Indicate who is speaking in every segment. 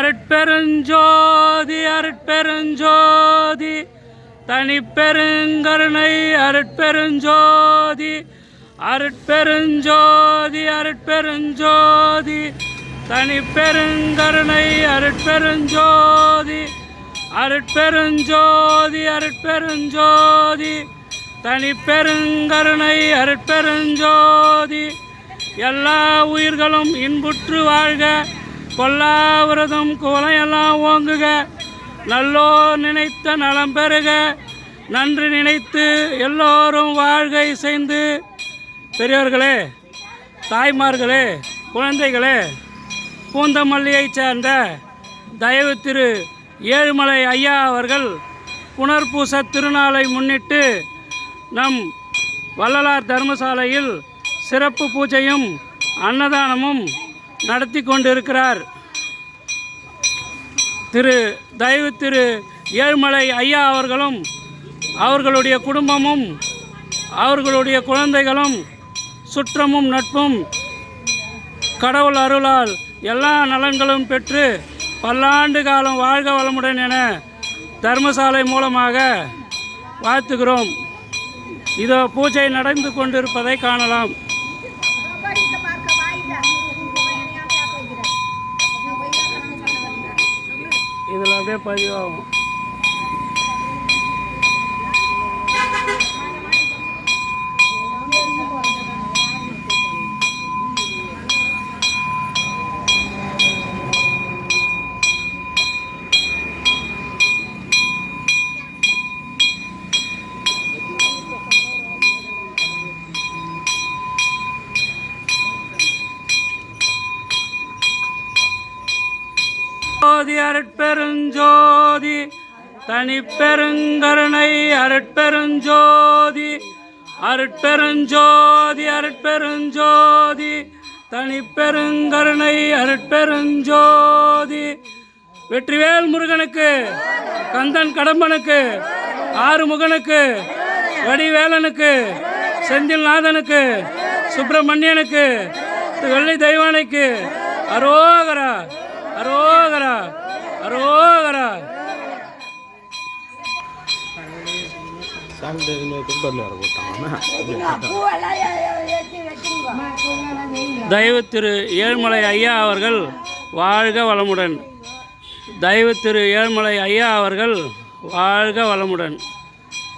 Speaker 1: அருட்பெருஞ்சோதி அருட்பெருஞ்சோதி தனிப்பெருங்கருணை அருட்பெருஞ்சோதி அருட்பெருஞ்சோதி அருட்பெருஞ்சோதி தனிப்பெருங்கருணை அருட்பெருஞ்சோதி அருட்பெருஞ்சோதி அருட்பெருஞ்சோதி தனிப்பெருங்கருணை அருட்பெருஞ்சோதி. எல்லா உயிர்களும் இன்புற்று வாழ்க. கொல்லாவிரதம் கோலையெல்லாம் ஓங்குக. நல்லோ நினைத்த நலம் பெறுக. நன்றி நினைத்து எல்லோரும் வாழ்கை செய்து. பெரியவர்களே தாய்மார்களே குழந்தைகளே பூந்தமல்லியைச் சேர்ந்த தயவு திரு ஏழுமலை ஐயா அவர்கள் புனர்பூச திருநாளை முன்னிட்டு நம் வள்ளலார் தர்மசாலையில் சிறப்பு பூஜையும் அன்னதானமும் நடத்தி கொண்டிருக்கிறார். திரு தயவு திரு ஏழுமலை ஐயா அவர்களும் அவர்களுடைய குடும்பமும் அவர்களுடைய குழந்தைகளும் சுற்றமும் நட்பும் கடவுள் அருளால் எல்லா நலன்களும் பெற்று பல்லாண்டு காலம் வாழ்க வளமுடன் என தர்மசாலை மூலமாக வாழ்த்துகிறோம். இதோ பூஜை நடந்து கொண்டிருப்பதை காணலாம். ver, pode. அருட்பெருஞ்சோதி தனிப்பெருங்கருணை அருட்பெருஞ்சோதி அருட்பெருஞ்சோதி அருட்பெருஞ்சோதி தனிப்பெருங்கருணை அருட்பெருஞ்சோதி. வெற்றிவேல் முருகனுக்கு கந்தன் கடம்பனுக்கு ஆறுமுகனுக்கு வடிவேலனுக்கு செந்தில்நாதனுக்கு சுப்பிரமணியனுக்கு வெள்ளி தெய்வானைக்கு அரோகரா அரோகரா. அரோகரா தயவு திரு ஏழ்மலை ஐயா அவர்கள் வாழ்க வளமுடன். தயவு திரு ஏழ்மலை ஐயா அவர்கள் வாழ்க வளமுடன்.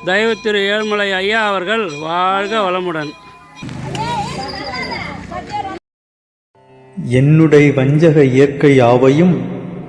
Speaker 1: தயவு திரு ஏழ்மலை ஐயா அவர்கள் வாழ்க வளமுடன்.
Speaker 2: என்னுடைய வஞ்சக இயற்கை யாவையும்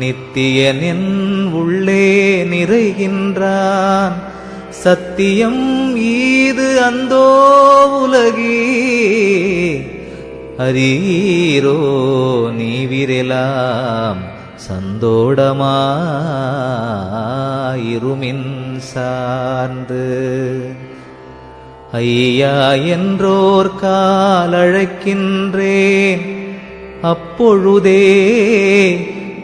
Speaker 3: நித்தியனின் உள்ளே நிறைகின்றான். சத்தியம் ஈது அந்தோ உலகி. அரீரோ நீவிரெலாம் சந்தோடமாயிருமின் சார்ந்து ஐயா என்றோர் காலழைக்கின்றேன். அப்பொழுதே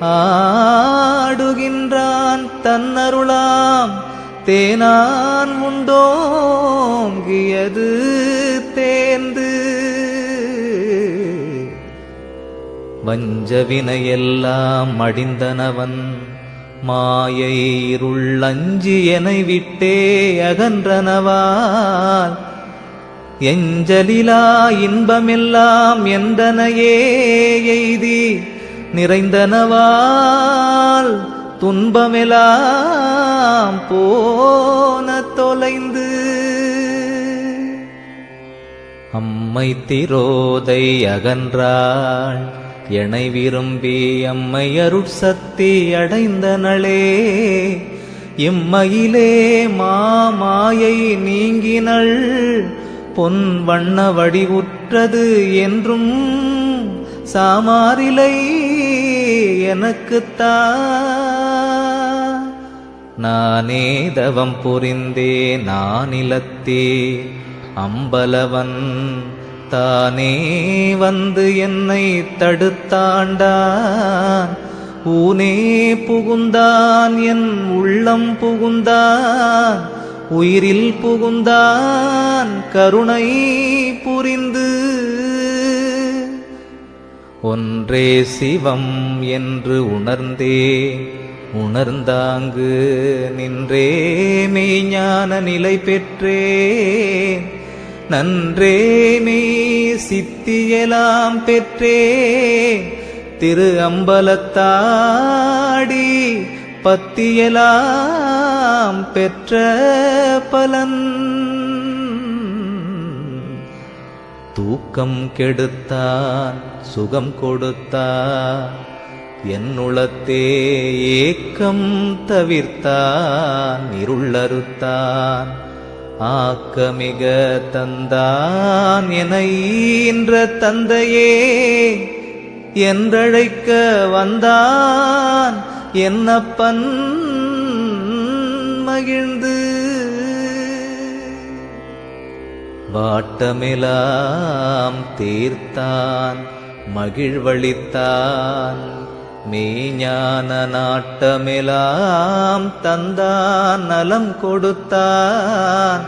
Speaker 3: ஆடுகின்றான் தன்னருளாம். தேனான் உண்டோங்கியது தேர்ந்து வஞ்சவினையெல்லாம் மடிந்தனவன். மாயை இருள்ளஞ்சி என விட்டே அகன்றனவால். எஞ்சலிலா இன்பமெல்லாம் எந்தனையே எய்தி. நிறைந்தனவால் துன்பமெலாம் போன தொலைந்து அம்மை திரோதை அகன்றாள் எனை விரும்பி அம்மை அருட்சக்தி அடைந்தனளே. இம்மையிலே மாமாயை நீங்கினள் பொன் வண்ண வடிவுற்றது என்றும் சாமாரிலை எனக்குத்தா நானே தவம் புரிந்தே நானிலத்தே. அம்பலவன் தானே வந்து என்னை தடுத்தாண்டான். ஊனே புகுந்தான் என் உள்ளம் புகுந்தான். உயிரில் புகுந்தான் கருணை புரிந்து ஒன்றே சிவம் என்று உணர்ந்தே உணர்ந்தாங்கு நின்றே மெய்ஞான நிலை பெற்றே நன்றே மெய் சித்தியலாம் பெற்றே திரு அம்பலத்தாடி பத்தியலாம் பெற்ற பலன். தூக்கம் கெடுத்தான் சுகம் கொடுத்தான். என்னுளத்தே ஏக்கம் தவிர்த்தான் இருளறுத்தான் ஆக்கமிக தந்தான் என ஈன்ற தந்தையே என்றழைக்க வந்தான். என்னப்பன் மகிழ்ந்து வாட்டமெலாம் தீர்த்தான் மகிழ்வழித்தான் மெய்ஞான நாட்டமெலாம் தந்தான் நலம் கொடுத்தான்.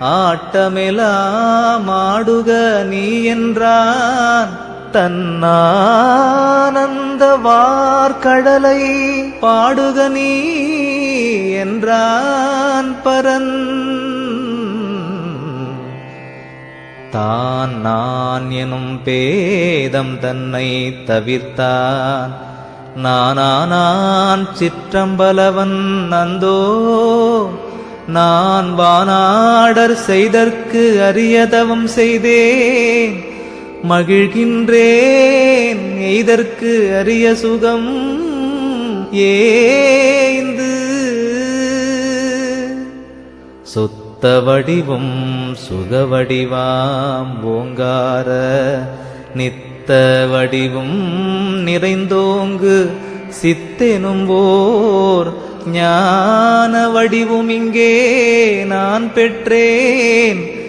Speaker 3: ஆட்டமெலாம் ஆடுக நீ என்றான். தன்னானந்த வார்கடலை பாடுக நீ என்றான் பரன். தான் நான் எனும் பேதம் தன்னை தவிர்த்தான். நானானான் சிற்றம்பலவன் நந்தோ நான் வானாடர் செய்தற்கு அரியதவம் செய்தேன். மகிழ்கின்றேன் எய்தற்கு அரிய சுகம் ஏந்து. சொத்து வடிவும் சுகவடிவாம் ஓங்கார. நித்த வடிவும் நிறைந்தோங்கு சித்தெனும் ஓர் ஞான வடிவும் இங்கே நான் பெற்றேன்.